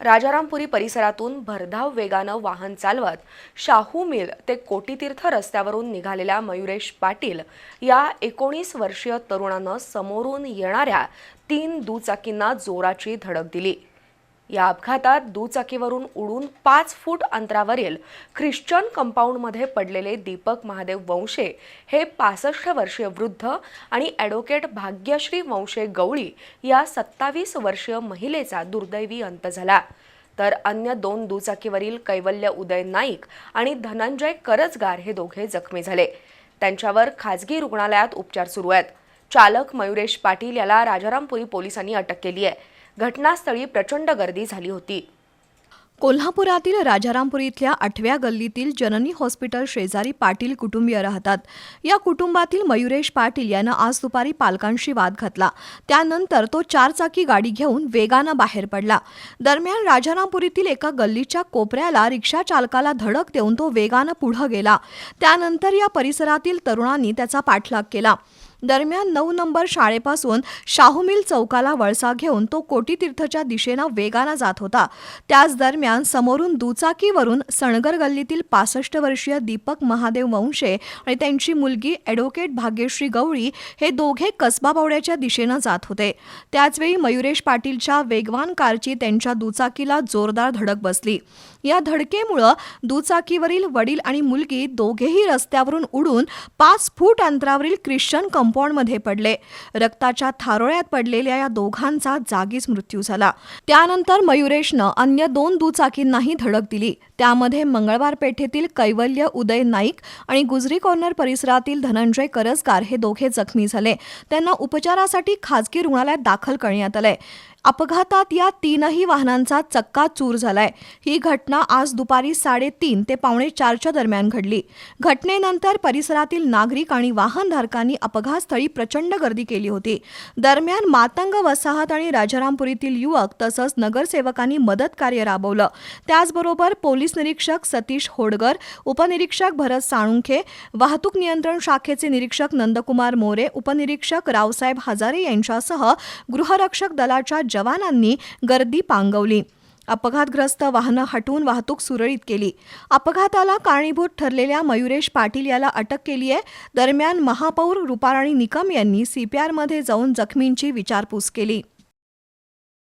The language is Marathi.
राजारामपुरी परिसरातून भरधाव वेगानं वाहन चालवत शाहू मिल ते कोटीतीर्थ रस्त्यावरून निघालेल्या मयुरेश पाटील या एकोणीस वर्षीय तरुणानं समोरून येणाऱ्या तीन दुचाकींना जोराची धडक दिली. या अपघातात दुचाकीवरून उडून पाच फूट अंतरावरील ख्रिश्चन कंपाऊंडमध्ये पडलेले दीपक महादेव वंशे हे पासष्ट वर्षीय वृद्ध आणि ॲडव्होकेट भाग्यश्री वंशे गवळी या सत्तावीस वर्षीय महिलेचा दुर्दैवी अंत झाला. तर अन्य दोन दुचाकीवरील कैवल्य उदय नाईक आणि धनंजय करजगार हे दोघे जखमी झाले. त्यांच्यावर खाजगी रुग्णालयात उपचार सुरू आहेत. चालक मयुरेश पाटील याला राजारामपुरी पोलिसांनी अटक केली आहे. घटनास्थळी प्रचंड गर्दी झाली होती. कोल्हापुरातील राजारामपुरी इथल्या आठव्या गल्लीतील जननी हॉस्पिटल शेजारी पाटील कुटुंबीय राहतात. या कुटुंबातील मयुरेश पाटील यानं आज दुपारी पालकांशी वाद घातला. त्यानंतर तो चारचाकी गाडी घेऊन वेगानं बाहेर पडला. दरम्यान राजारामपुरीतील एका गल्लीच्या कोपऱ्याला रिक्षा चालकाला धडक देऊन तो वेगानं पुढं गेला. त्यानंतर या परिसरातील तरुणांनी त्याचा पाठलाग केला. दरम्यान नऊ नंबर शाळेपासून शाहूमिल चौकाला वळसा घेऊन तो कोटीतीर्थच्या दिशेनं वेगानं जात होता. त्याच दरम्यान समोरून दुचाकीवरून सणगर गल्लीतील पासष्ट वर्षीय दीपक महादेव वंशे आणि त्यांची मुलगी ॲडव्होकेट भाग्यश्री गवळी हे दोघे कसबा बावड्याच्या दिशेनं जात होते. त्याचवेळी मयुरेश पाटीलच्या वेगवान कारची त्यांच्या दुचाकीला जोरदार धडक बसली. या धडकेमुळं दुचाकीवरील वडील आणि मुलगी दोघेही रस्त्यावरून उडून पाच फूट अंतरावरील ख्रिश्चन कंपाऊंडमध्ये पडले. रक्ताच्या थारोळ्यात पडलेल्या या दोघांचा जागीच मृत्यू झाला. त्यानंतर मयुरेशनं अन्य दोन दुचाकींनाही धडक दिली. त्यामध्ये मंगळवार पेठेतील कैवल्य उदय नाईक आणि गुजरी कॉर्नर परिसरातील धनंजय करजकार हे दोघे जखमी झाले. त्यांना उपचारासाठी खाजगी रुग्णालयात दाखल करण्यात आलंय. अपघातात या तीनही वाहनांचा चक्का चूर झालाय. ही घटना आज दुपारी साडेतीन ते पावणे चारच्या दरम्यान घडली. घटनेनंतर परिसरातील नागरिक आणि वाहनधारकांनी अपघातस्थळी प्रचंड गर्दी केली होती. दरम्यान मातंग वसाहत आणि राजारामपुरीतील युवक तसंच नगरसेवकांनी मदत कार्य राबवलं. त्याचबरोबर पोलीस निरीक्षक सतीश होडगर उपनिरीक्षक भरत साळुंखे वाहतूक नियंत्रण शाखेचे निरीक्षक नंदकुमार मोरे उपनिरीक्षक रावसाहेब हजारे यांच्यासह गृहरक्षक दलाच्या जवानांनी गर्दी पांगवली. अपघातग्रस्त वाहनं हटवून वाहतूक सुरळीत केली. अपघाताला कारणीभूत ठरलेल्या मयुरेश पाटील याला अटक केली आहे. दरम्यान महापौर रुपाराणी निकम यांनी सीपीआरमध्ये जाऊन जखमींची विचारपूस केली.